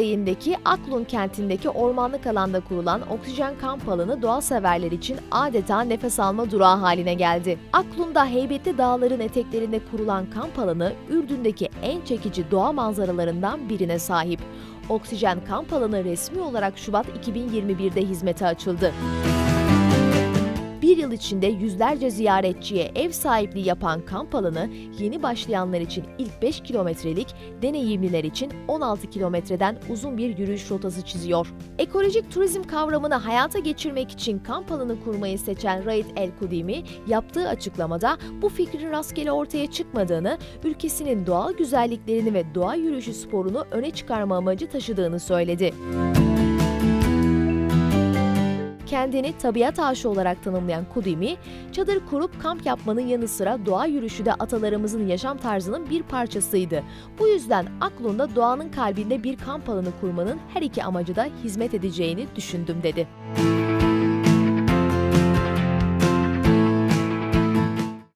ilçesindeki Aklun kentindeki ormanlık alanda kurulan oksijen kamp alanı doğa severler için adeta nefes alma durağı haline geldi. Aklun'da heybetli dağların eteklerinde kurulan kamp alanı Ürdün'deki en çekici doğa manzaralarından birine sahip. Oksijen kamp alanı resmi olarak Şubat 2021'de hizmete açıldı. Bir yıl içinde yüzlerce ziyaretçiye ev sahipliği yapan kamp alanı yeni başlayanlar için ilk 5 kilometrelik, deneyimliler için 16 kilometreden uzun bir yürüyüş rotası çiziyor. Ekolojik turizm kavramını hayata geçirmek için kamp alanı kurmayı seçen Raid El Kudimi yaptığı açıklamada bu fikrin rastgele ortaya çıkmadığını, ülkesinin doğal güzelliklerini ve doğa yürüyüşü sporunu öne çıkarma amacı taşıdığını söyledi. Kendini tabiat aşığı olarak tanımlayan Kudimi, çadır kurup kamp yapmanın yanı sıra doğa yürüyüşü de atalarımızın yaşam tarzının bir parçasıydı. Bu yüzden aklımda doğanın kalbinde bir kamp alanı kurmanın her iki amacı da hizmet edeceğini düşündüm dedi.